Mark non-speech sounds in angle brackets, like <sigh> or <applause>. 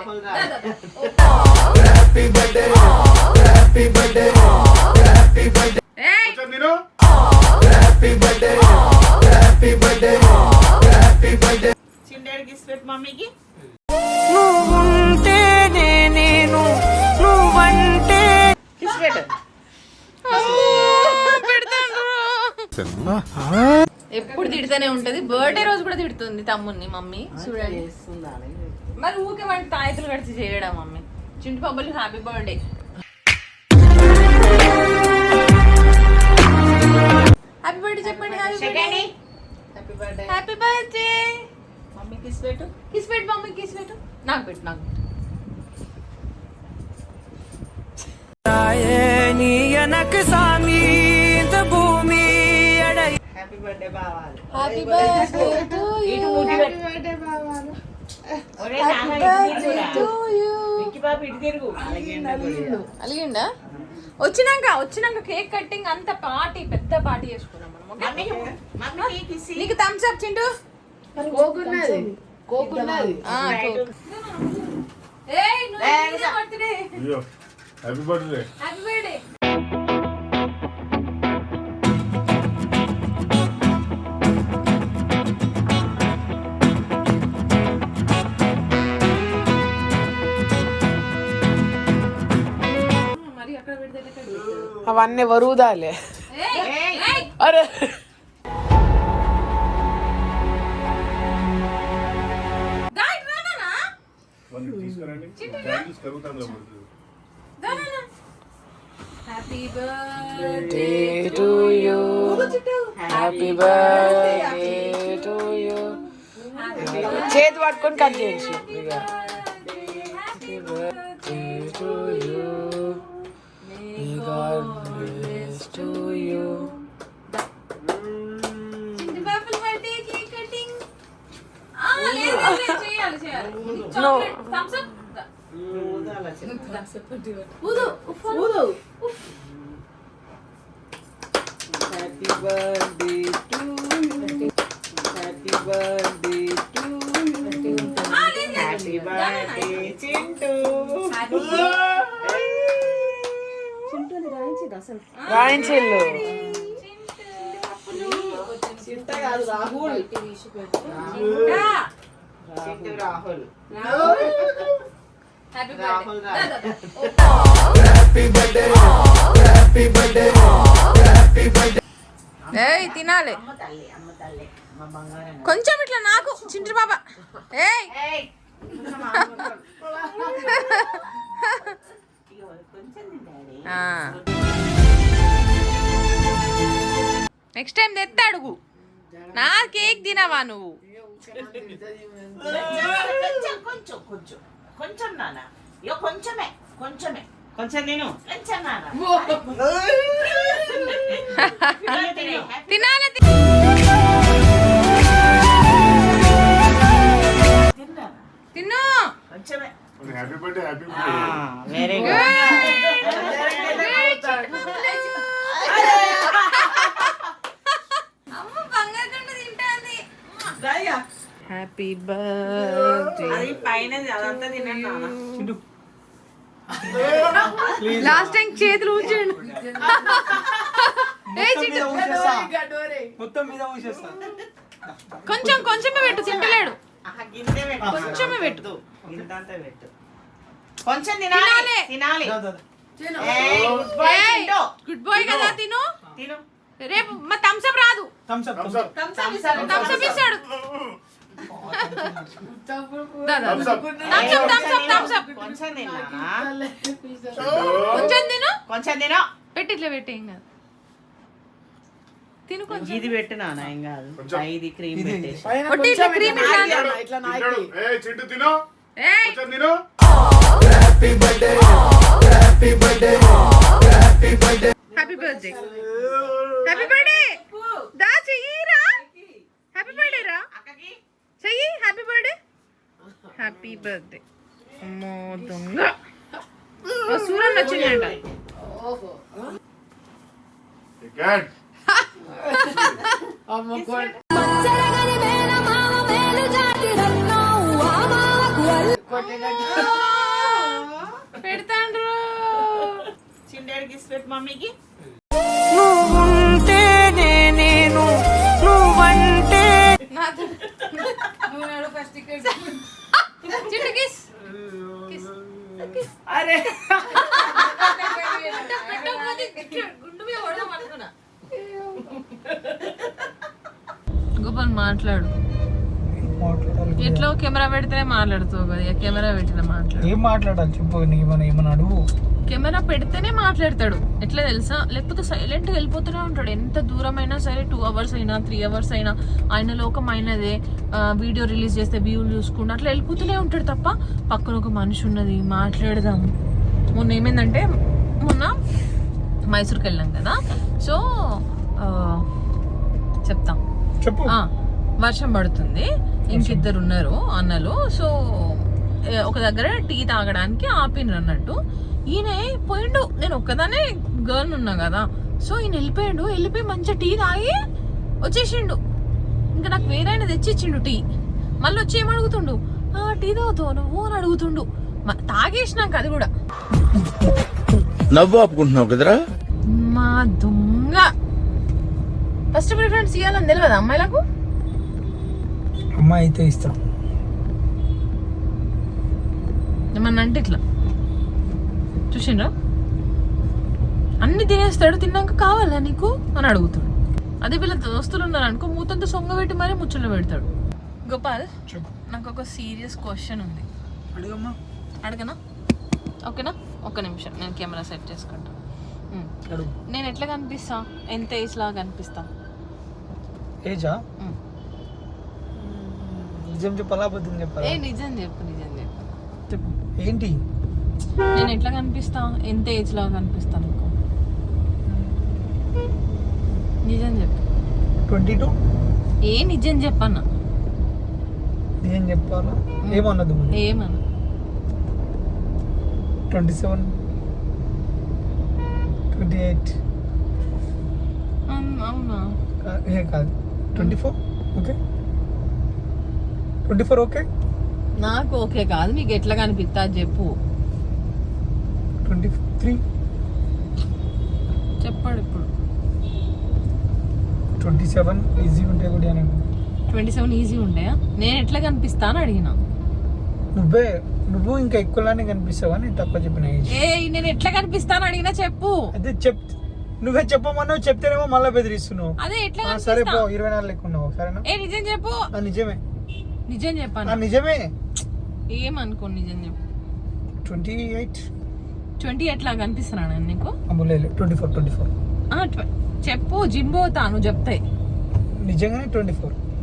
<laughs> చిండేడికి ఇస్పెట్ మమ్మీకి. నువ్వుంటేనే నేను నువ్వంటే ఇస్పెట్ ఎప్పుడు తిడుతూనే ఉంటది. బర్త్డే రోజు కూడా తిడుతుంది తమ్ముని మమ్మీ. చూడండి. మరి ఊకే వాడి తాయితులు కడిచి చేయడం మమ్మీ? చింటి పబ్బులు హ్యాపీ బర్త్డే. హ్యాపీ బర్త్డే చెప్పండి happy birthday. Happy birthday. Happy birthday. మమ్మీకి ఇస్పెట్ కిస్ పెట్టు మమ్మీ కిస్ పెట్టు. నాకు పెట్టు నాకు పెట్టు. హ్యాపీ బర్త్డే బావాలి. హ్యాపీ బర్త్డే టు యు పెట్టు. బర్త్డే బావాలి. అలిగిండా వచ్చినాక వచ్చినాక కేక్ కట్టింగ్ అంత పార్టీ పెద్ద పార్టీ చేసుకున్నాం మనం నీకు థమ్స్ అప్ చింటూ? కోకున్నది కోకున్నది హ్యాపీ బర్త్డే. హ్యాపీ బర్త్డే కరుగుతుంది దా నాన్న. Happy birthday day to you happy birthday to you చేతి పట్టుకొని కట్ చేయొచ్చు చేయాలి చేయాలి చాక్లెట్ థమ్స్ అప్ ఊదు ఉఫ్ అను. ఊదు happy birthday to happy birthday to ఆ, లేదు, లేదు. హ్యాపీ బర్త్డే చింటూ Happy చింటూని రాయించింది అసలు రాయించిల్లు చింత కాదు Rahul చింటా. Chintu Rahul happy birthday. ఏయ్ తినాలి. కొంచెం ఇట్లా నాకు చింటి బాబా. ఏయ్. నెక్స్ట్ టైం తెస్తే అడుగు. నా కేక్ తినవా నువ్వు? కొంచెం కొంచెం కొంచెం. కొంచెం నాన్న ఇగో కొంచెమే కొంచెమే. కొంచెం నేను. కొంచెం. తినాలి తి- తిన్నా. తిను. కొంచెమే. హ్యాపీ బర్త్డే హ్యాపీ వెరీ అమ్మ హ్యాపీ నాన్న. లాస్ట్ టైం చేతులు ఉంచండి కొంచెం కొంచెమే పెట్టు పెట్టు. కొంచెమే పెట్టు. కొంచెం తినాలి. గుడ్ బాయ్ కదా తిను. తిను. రేపు మా థమ్స్ అప్ రాదు. Thumbs up, thumbs up. Thumbs up, thumbs up ఇస్తాడు. కొంచెం తిను కొంచెం తిను పెట్టి ఇట్లా పెట్టి ఏం కాదు. తిను కొంచెం. ఇది పెట్టు నాన్న ఏం కాదు. ఇది క్రీమ్. పెట్టేసి. క్రీమ్ ఇట్లా కొంచెం తిను. హ్యాపీ బర్త్డే హ్యాపీ బర్త్డే దా చెయ్యిరా హ్యాపీ బర్త్డే రా అక్కకి చెయ్యి హ్యాపీ బర్త్డే బర్త్డే అమ్మో దొంగ. ఓ సూరన్ వచ్చిందంట <laughs> పెడతాండ్రు. చిండేడికి మమ్మీకి. అరే. గోపాల్ మాట్లాడు. ఎట్లా కెమెరా పెడితేనే మాట్లాడుతావు కదా? కెమెరా పెట్టిన మాట్లాడు. ఏం మాట్లాడాలి? చెప్పు నీ మన ఏమన్నా అడుగు. కెమెరా పెడితేనే మాట్లాడతాడు. ఎట్లా తెలుసా? లేకపోతే సైలెంట్గా వెళ్ళిపోతూనే ఉంటాడు. ఎంత దూరం అయినా సరే టూ అవర్స్ అయినా త్రీ అవర్స్ అయినా ఆయన లోకం ఆయనదే. వీడియో రిలీజ్ చేస్తే వ్యూలు చూసుకుంటూ అట్లా వెళ్ళిపోతూనే ఉంటాడు తప్ప పక్కన ఒక మనిషి ఉన్నది. మాట్లాడదాం. మొన్న ఏమైందంటే మొన్న మైసూర్కి వెళ్ళాం కదా. సో చెప్తాం. వర్షం పడుతుంది. ఇంకిద్దరు ఉన్నారు అన్నలు. సో ఒక దగ్గర టీ తాగడానికి ఆపినరు అన్నట్టు ఈయన పోయిండు. నేను ఒక్కదానే గర్ల్ ఉన్నా కదా. సో ఈయన వెళ్ళిపోయాడు. వెళ్ళిపోయి మంచిగా టీ తాగి వచ్చేసిండు. ఇంకా నాకు వేరే ఆయన తెచ్చిచ్చిండు టీ. మళ్ళీ వచ్చి ఏం అడుగుతుండు? "ఆ, టీ తాగుతావు నువ్వు? అని అడుగుతుండు. తాగేసినాక అది కూడా. నవ్వు ఆపుకుంటున్నావు కదరా? మా దొంగ. ఫస్ట్ ప్రిఫరెన్స్ ఇవ్వాలని తెలియదు అమ్మాయిలకు? అమ్మాయి అయితే ఇస్తాం. ఏమన్నా అంటే ఇట్లా. చూసిండ్రా? అన్ని తినేస్తాడు తిన్నాక కావాలా నీకు? అని అడుగుతాడు. అదే వీళ్ళ దోస్తులు ఉన్నారు అనుకో మూతంతో సొంగ పెట్టి మరీ ముచ్చట్లు పెడతాడు. గోపాల్ నాకు ఒక సీరియస్ క్వశ్చన్ ఉంది. అడుగమ్మా. అడగనా? ఓకేనా? ఒక్క నిమిషం నేను కెమెరా సెట్ చేసుకుంటా. నేను ఎట్లా కనిపిస్తా? ఎంత ఏజ్ లాగా కనిపిస్తా? ఏజా. నిజం చెప్పాలా అబద్ధం ఏ నిజం చెప్పు నిజం చెప్పు చెప్పు. ఏంటి? నేను ఎట్లా కనిపిస్తా? ఎంత ఏజ్ లాగా కనిపిస్తా నీకు? నిజం చెప్పు. Twenty two? ఏ నిజం చెప్పన్నా? నిజం చెప్పాలా? ఏమన్నది ఏమన్నా? Twenty seven? Twenty eight? అవునా ఏ కాదు. Twenty four? Okay. Twenty four okay? నాకు ఓకే కాదు నీకు ఎట్లా కనిపిస్తా చెప్పు. ట్వంటీ త్రీ చెప్పాడు ఇప్పుడు. ట్వంటీ సెవెన్ ఈజీ ఉంటే కూడా అని ట్వంటీ సెవెన్ ఈజీ ఉంటాయా నేను ఎట్లా కనిపిస్తా అని అడిగిన. నువ్వే నువ్వు ఇంకా ఎక్కువలానే కనిపిస్తావా? నేను తక్కువ చెప్పిన ఏ నేను ఎట్లా కనిపిస్తా అని అడిగినా చెప్పు. అదే చెప్ నువ్వే చెప్పమన్నావు చెప్తేనేమో మళ్ళీ బెదిరిస్తున్నావు. అదే ఎట్లా సరే పో ఇరవై నాలుగు లెక్క ఉన్నావు సరేనా? ఏ నిజం చెప్పు. నిజమే. నిజం చెప్పాను. నిజమే. ఏమనుకో నిజం చెప్పు. ట్వంటీ ఎయిట్ ట్వంటీ ఎట్లా కనిపిస్తున్నా నేను నీకు? Twenty four twenty four. చెప్పు జిమ్ పోతా నువ్వు చెప్తే నిజంగానే ట్వంటీ ఫోర్.